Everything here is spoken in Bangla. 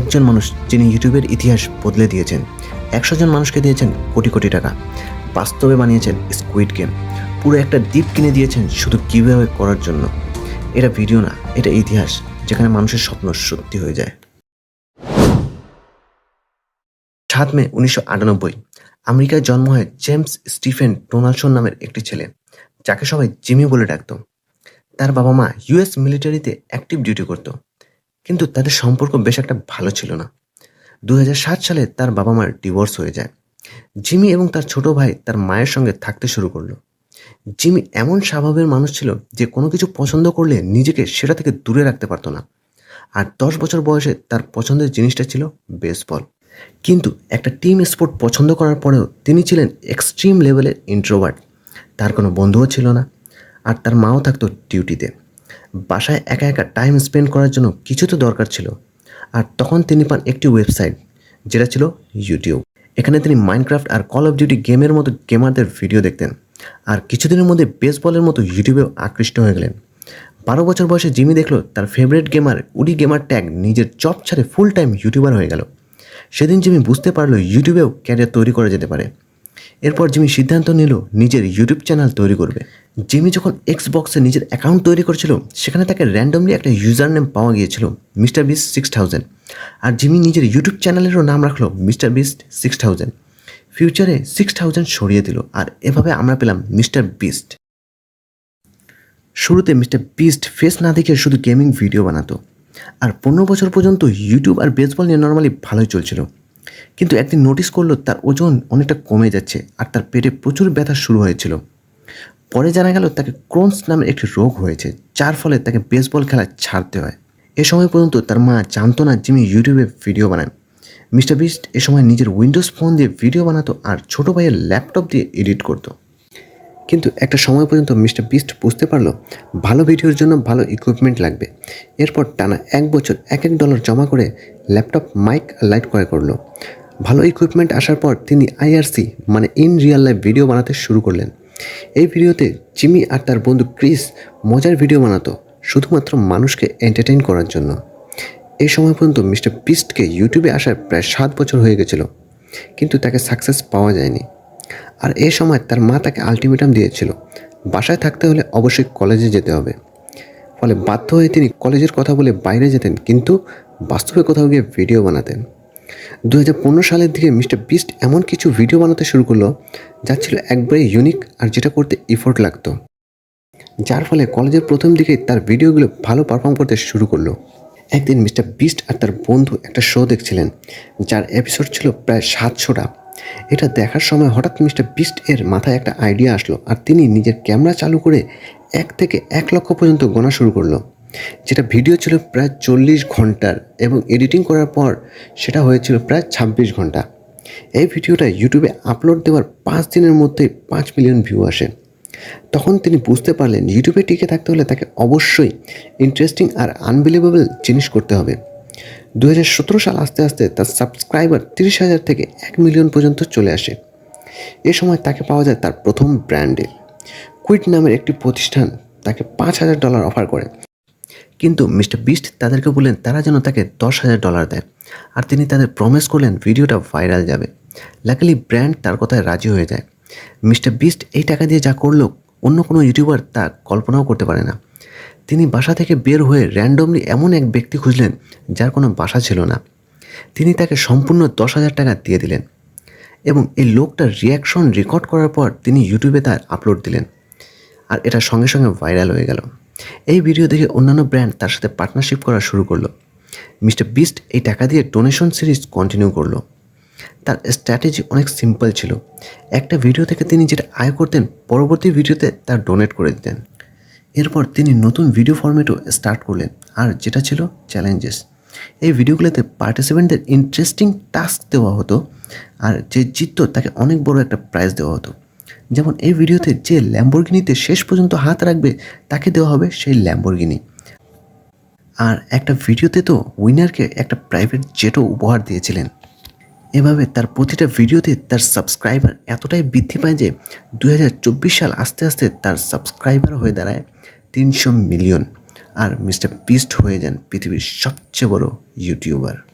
একজন মানুষ যিনি ইউটিউবের ইতিহাস বদলে দিয়েছেন। একশো জন মানুষকে দিয়েছেন কোটি কোটি টাকা। বাস্তবে বানিয়েছেন স্কুইড গেম পুরো একটা দ্বীপ কিনে দিয়েছেন শুধু কীভাবে করার জন্য। এটা ভিডিও না, এটা ইতিহাস, যেখানে মানুষের স্বপ্ন সত্যি হয়ে যায়। সাত মে উনিশশো আটানব্বই, আমেরিকায় জন্ম হয় জেমস স্টিফেন ডোনাল্ডসন নামের একটি ছেলে, যাকে সবাই জিমি বলে ডাকত। তার বাবা মা ইউএস মিলিটারিতে অ্যাক্টিভ ডিউটি করত। কিন্তু তাদের সম্পর্ক বেশ একটা ভালো ছিল না। দু হাজার সাত সালে তার বাবা মার ডিভোর্স হয়ে যায়। জিমি এবং তার ছোট ভাই তার মায়ের সঙ্গে থাকতে শুরু করল। জিমি এমন স্বভাবের মানুষ ছিল যে কোনো কিছু পছন্দ করলে নিজেকে সেটা থেকে দূরে রাখতে পারতো না। আর দশ বছর বয়সে তার পছন্দের জিনিসটা ছিল বেসবল কিন্তু একটা টিম স্পোর্ট পছন্দ করার পরেও তিনি ছিলেন এক্সট্রিম লেভেলের ইন্ট্রোভার্ট তার কোনো বন্ধুও ছিল না। আর তার মাও থাকতো ডিউটিতে বাসায় একা একা টাইম স্পেন্ড করার জন্য কিছু তো দরকার ছিল। আর তখন তিনি পান একটি ওয়েবসাইট যেটা ছিল ইউটিউব এখানে তিনি মাইনক্রাফট আর কল অফ ডিউটি গেমের মতো গেমারদের ভিডিও দেখতেন। আর কিছুদিনের মধ্যে বেসবলের মতো ইউটিউবেও আকৃষ্ট হয়ে গেলেন। বারো বছর বয়সে জিমি দেখল তার favourite gamer Woody gamer tag নিজের জব ছাড়ে ফুল টাইম ইউটিউবার হয়ে গেল। সেদিন জিমি বুঝতে পারল ইউটিউবেও ক্যারিয়ার তৈরি করা যেতে পারে। এরপর জিমি সিদ্ধান্ত নিল নিজের ইউটিউব চ্যানেল তৈরি করবে। জিমি যখন এক্স বক্সে নিজের অ্যাকাউন্ট তৈরি করছিল, সেখানে তাকে র্যান্ডমলি একটা ইউজার নেম পাওয়া গিয়েছিল মিস্টার বিস সিক্স থাউজেন্ড আর জিমি নিজের ইউটিউব চ্যানেলেরও নাম রাখল মিস্টার বিস্ট সিক্স থাউজেন্ড ফিউচারে সিক্স থাউজেন্ড সরিয়ে দিল, আর এভাবে আমরা পেলাম মিস্টার বিস্ট শুরুতে মিস্টার বিস্ট ফেস না দেখে শুধু গেমিং ভিডিও বানাতো। আর পনেরো বছর পর্যন্ত ইউটিউব আর বেসবল নিয়ে নর্মালি ভালোই চলছিল। কিন্তু একদিন নোটিস করল তার ওজন অনেকটা কমে যাচ্ছে আর তার পেটে প্রচুর ব্যথা শুরু হয়েছিল। পরে জানা গেল তাকে ক্রোনস নামের একটি রোগ হয়েছে, যার ফলে তাকে বেসবল খেলা ছাড়তে হয়। এ সময় পর্যন্ত তার মা জানতো না জিমি ইউটিউবে ভিডিও বানায় মিস্টার বিস্ট এ সময় নিজের উইন্ডোজ ফোন দিয়ে ভিডিও বানাতো আর ছোট ভাইয়ের ল্যাপটপ দিয়ে এডিট করতো। কিন্তু একটা সময় পর্যন্ত মিস্টার বিস্ট বুঝতে পারল ভালো ভিডিওর জন্য ভালো ইকুইপমেন্ট লাগবে। এরপর টানা এক বছর এক এক ডলার জমা করে ল্যাপটপ মাইক লাইট ক্রয় করল। ভালো ইকুইপমেন্ট আসার পর তিনি আইআরসি মানে ইন রিয়েল লাইফ ভিডিও বানাতে শুরু করলেন। এই ভিডিওতে জিমি আর তার বন্ধু ক্রিস মজার ভিডিও বানাতো, শুধুমাত্র মানুষকে এন্টারটেইন করার জন্য। এই সময় পর্যন্ত মিস্টার বিস্টকে ইউটিউবে আসার প্রায় সাত বছর হয়ে গেছিল, কিন্তু তাকে সাকসেস পাওয়া যায়নি। আর এই সময় তার মা তাকে আলটিমেটাম দিয়েছিল। বাসায় থাকতে হলে অবশ্যই কলেজে যেতে হবে। ফলে বাধ্য হয়ে তিনি কলেজের কথা বলে বাইরে যেতেন, কিন্তু বাস্তবে কোথাও গিয়ে ভিডিও বানাতেন। দু হাজার পনেরো সালের দিকে মিস্টার বিস্ট এমন কিছু ভিডিও বানাতে শুরু করল, যা ছিল একবারে ইউনিক আর যেটা করতে ইফোর্ট লাগতো। যার ফলে কলেজের প্রথম দিকেই তার ভিডিওগুলো ভালো পারফর্ম করতে শুরু করল। একদিন মিস্টার বিস্ট আর তার বন্ধু একটা শো দেখছিলেন, যার এপিসোড ছিল প্রায় সাতশোটা। এটা দেখার সময় হঠাৎ মিস্টার বিস্ট এর মাথায় একটা আইডিয়া আসলো আর তিনি নিজের ক্যামেরা চালু করে এক থেকে এক লক্ষ পর্যন্ত গোনা শুরু করল। যেটা ভিডিও ছিল প্রায় চল্লিশ ঘণ্টার এবং এডিটিং করার পর সেটা হয়েছিল প্রায় ছাব্বিশ ঘণ্টা। এই ভিডিওটা ইউটিউবে আপলোড দেওয়ার পাঁচ দিনের মধ্যে পাঁচ মিলিয়ন ভিউ আসে। তখন তিনি বুঝতে পারলেন ইউটিউবে টিকে থাকতে হলে তাকে অবশ্যই ইন্টারেস্টিং আর আনবিলিভেবল জিনিস করতে হবে। দুহাজার সতেরো সাল আস্তে আস্তে তার সাবস্ক্রাইবার তিরিশ হাজার থেকে এক মিলিয়ন পর্যন্ত চলে আসে। এ সময় তাকে পাওয়া যায় তার প্রথম ব্র্যান্ডে কুইট নামের একটি প্রতিষ্ঠান তাকে পাঁচ হাজার ডলার অফার করে। কিন্তু মিস্টার বিস্ট তাদেরকে বললেন, তারা যেন তাকে দশ হাজার ডলার দেয়। আর তিনি তাদের প্রমিস করলেন, ভিডিওটা ভাইরাল যাবে। লাকিলি ব্র্যান্ড তার কথায় রাজি হয়ে যায়। মিস্টার বিস্ট এই টাকা দিয়ে যা করল, অন্য কোনো ইউটিউবার তা কল্পনাও করতে পারে না। তিনি বাসা থেকে বের হয়ে র্যান্ডমলি এমন এক ব্যক্তি খুঁজলেন যার কোনো বাসা ছিল না। তিনি তাকে সম্পূর্ণ দশ হাজার টাকা দিয়ে দিলেন এবং এই লোকটার রিয়াকশন রেকর্ড করার পর তিনি ইউটিউবে তার আপলোড দিলেন। আর এটা সঙ্গে সঙ্গে ভাইরাল হয়ে গেল। এই ভিডিও দেখে অন্যান্য ব্র্যান্ড তার সাথে পার্টনারশিপ করা শুরু করল। মিস্টার বিস্ট এই টাকা দিয়ে ডোনেশন সিরিজ কন্টিনিউ করল। তার স্ট্র্যাটেজি অনেক সিম্পল ছিল। একটা ভিডিও থেকে তিনি যেটা আয় করতেন, পরবর্তী ভিডিওতে তার ডোনেট করে দিতেন। এরপর তিনি নতুন ভিডিও ফরম্যাটও স্টার্ট করলেন। আর যেটা ছিল চ্যালেঞ্জেস এই ভিডিওগুলোতে পার্টিসিপেন্টদের ইন্টারেস্টিং টাস্ক দেওয়া হতো আর যে জিতত তাকে অনেক বড় একটা প্রাইজ দেওয়া হতো। যেমন এই ভিডিওতে যে ল্যাম্বরগিনিতে শেষ পর্যন্ত হাত রাখবে তাকে দেওয়া হবে সেই ল্যাম্বরগিনি আর একটা ভিডিওতে তো উইনারকে একটা প্রাইভেট জেটও উপহার দিয়েছিলেন। এভাবে তার প্রতিটা ভিডিওতে তার সাবস্ক্রাইবার এতটাই বৃদ্ধি পায় যে দু হাজার চব্বিশ সাল আস্তে আস্তে তার সাবস্ক্রাইবার হয়ে দাঁড়ায়। তিনশো মিলিয়ন। আর মিস্টার বিস্ট হয়ে যান পৃথিবীর সবচেয়ে বড় ইউটিউবার।